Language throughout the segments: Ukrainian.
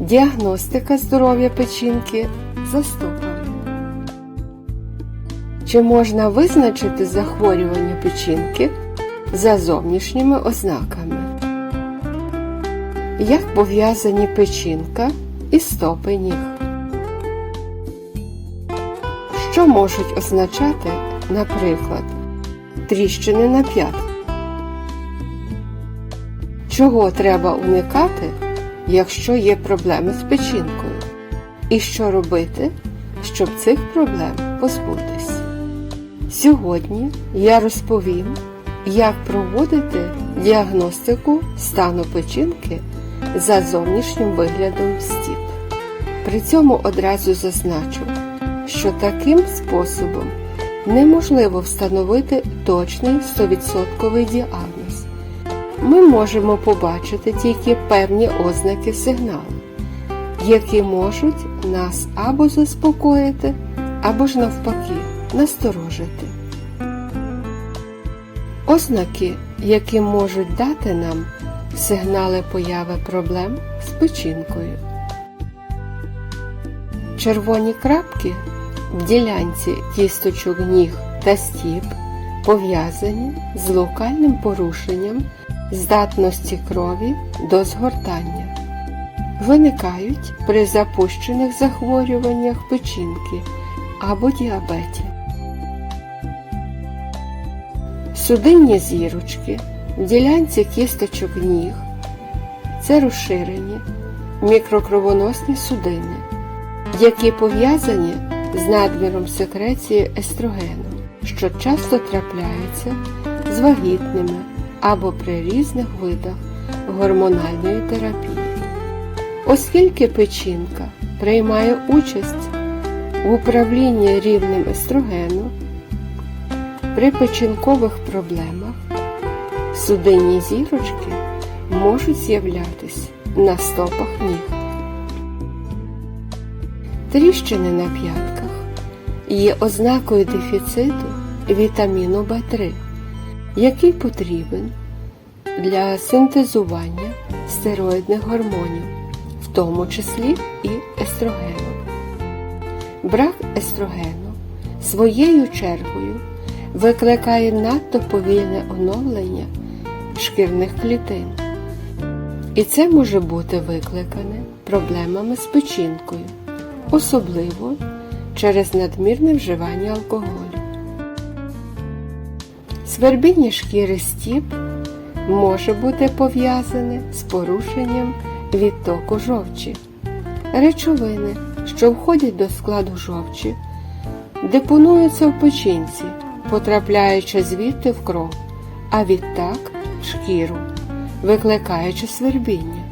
Діагностика здоров'я печінки за стопами. Чи можна визначити захворювання печінки за зовнішніми ознаками? Як пов'язані печінка і стопи ніг? Що можуть означати, наприклад, тріщини на п'ятках? Чого треба уникати, якщо є проблеми з печінкою? І що робити, щоб цих проблем позбутись? Сьогодні я розповім, як проводити діагностику стану печінки за зовнішнім виглядом стіп. При цьому одразу зазначу, що таким способом неможливо встановити точний 100% діагноз. Ми можемо побачити тільки певні ознаки сигналу, які можуть нас або заспокоїти, або ж навпаки насторожити. Ознаки, які можуть дати нам сигнали появи проблем з печінкою. Червоні крапки в ділянці кісточок ніг та стіп пов'язані з локальним порушенням здатності крові до згортання. Виникають при запущених захворюваннях печінки або діабеті. Судинні зірочки в ділянці кісточок ніг це розширені мікрокровоносні судини, які пов'язані з надміром секреції естрогену, що часто трапляється з вагітними або при різних видах гормональної терапії. Оскільки печінка приймає участь в управлінні рівнем естрогену, при печінкових проблемах судинні зірочки можуть з'являтись на стопах ніг. Тріщини на п'ятках є ознакою дефіциту вітаміну В3, який потрібен для синтезування стероїдних гормонів, в тому числі і естрогену. Брак естрогену своєю чергою викликає надто повільне оновлення шкірних клітин. І це може бути викликане проблемами з печінкою, особливо через надмірне вживання алкоголю. Свербіння шкіри стіп може бути пов'язане з порушенням відтоку жовчі. Речовини, що входять до складу жовчі, депонуються в печінці, потрапляючи звідти в кров, а відтак в шкіру, викликаючи свербіння.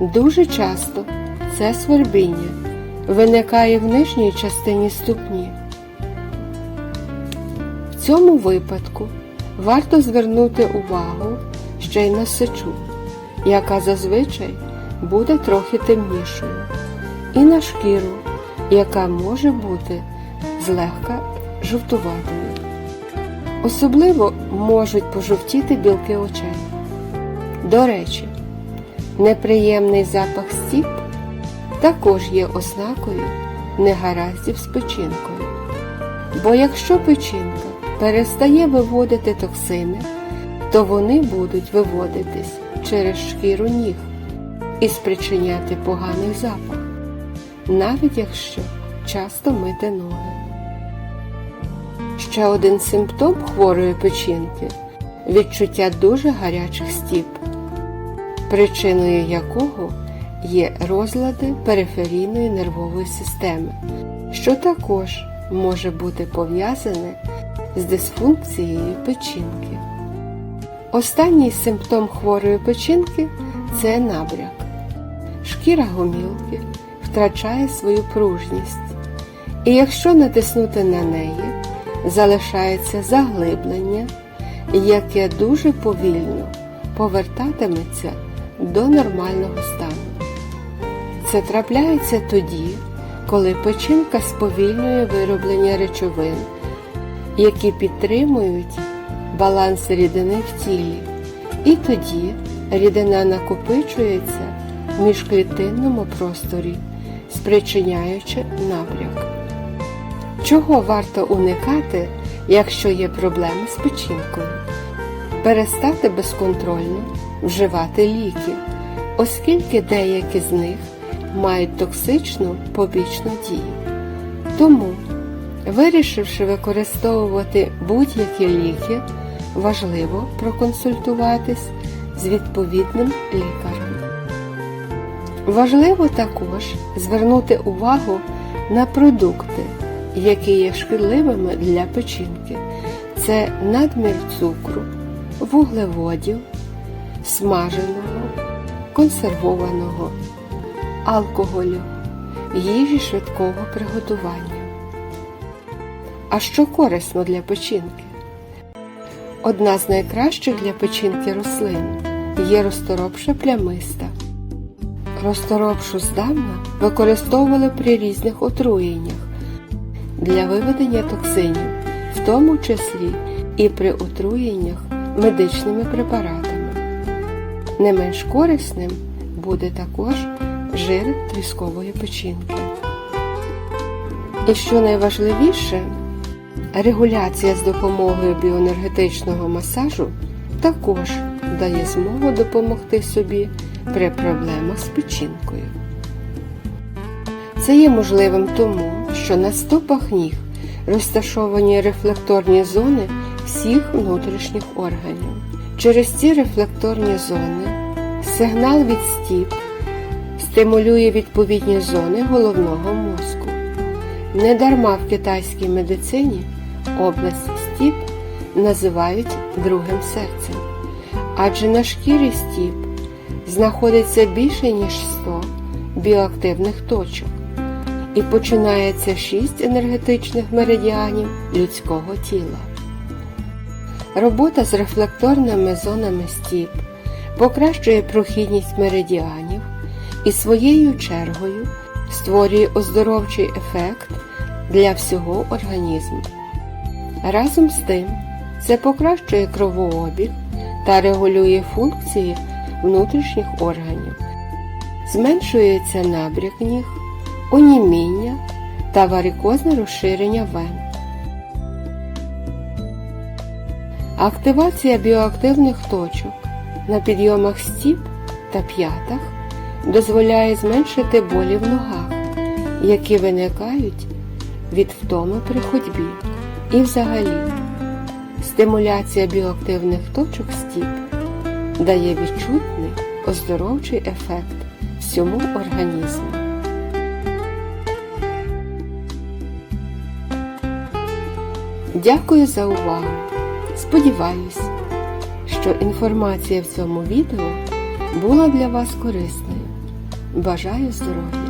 Дуже часто це свербіння виникає в нижній частині ступні. В цьому випадку варто звернути увагу ще й на сечу, яка зазвичай буде трохи темнішою, і на шкіру, яка може бути злегка жовтуватою. Особливо можуть пожовтіти білки очей. До речі, неприємний запах стіп також є ознакою негараздів з печінкою. Бо якщо печінка перестає виводити токсини, то вони будуть виводитись через шкіру ніг і спричиняти поганий запах, навіть якщо часто мити ноги. Ще один симптом хворої печінки відчуття дуже гарячих стіп, причиною якого є розлади периферійної нервової системи, що також може бути пов'язане з дисфункцією печінки. Останній симптом хворої печінки це набряк. Шкіра гомілки втрачає свою пружність, і якщо натиснути на неї, залишається заглиблення, яке дуже повільно повертатиметься до нормального стану. Це трапляється тоді, коли печінка сповільнює вироблення речовин, які підтримують баланс рідини в тілі І тоді рідина накопичується в міжклітинному просторі, спричиняючи набряк. Чого варто уникати, якщо є проблеми з печінкою? Перестати безконтрольно вживати ліки, оскільки деякі з них мають токсичну побічну дію. Тому, вирішивши використовувати будь-які ліки, важливо проконсультуватись з відповідним лікарем. Важливо також звернути увагу на продукти, які є шкідливими для печінки. Це надмір цукру, вуглеводів, смаженого, консервованого, алкоголю, їжі швидкого приготування. А що корисно для печінки? Одна з найкращих для печінки рослин є розторопша плямиста. Розторопшу здавна використовували при різних отруєннях для виведення токсинів, в тому числі і при отруєннях медичними препаратами. Не менш корисним буде також жир тріскової печінки. І що найважливіше, регуляція з допомогою біоенергетичного масажу також дає змогу допомогти собі при проблемах з печінкою. Це є можливим тому, що на стопах ніг розташовані рефлекторні зони всіх внутрішніх органів. Через ці рефлекторні зони сигнал від стіп стимулює відповідні зони головного мозку. Недарма в китайській медицині область стіп називають другим серцем, адже на шкірі стіп знаходиться більше ніж 100 біоактивних точок і починається 6 енергетичних меридіанів людського тіла. Робота з рефлекторними зонами стіп покращує прохідність меридіанів і своєю чергою створює оздоровчий ефект для всього організму. Разом з тим, це покращує кровообіг та регулює функції внутрішніх органів, зменшується набряк ніг, оніміння та варикозне розширення вен. Активація біоактивних точок на підйомах стіп та п'ятах дозволяє зменшити болі в ногах, які виникають від втоми при ходьбі. І взагалі, стимуляція біоактивних точок стіп дає відчутний оздоровчий ефект всьому організму. Дякую за увагу! Сподіваюсь, що інформація в цьому відео була для вас корисною. Бажаю здоров'я!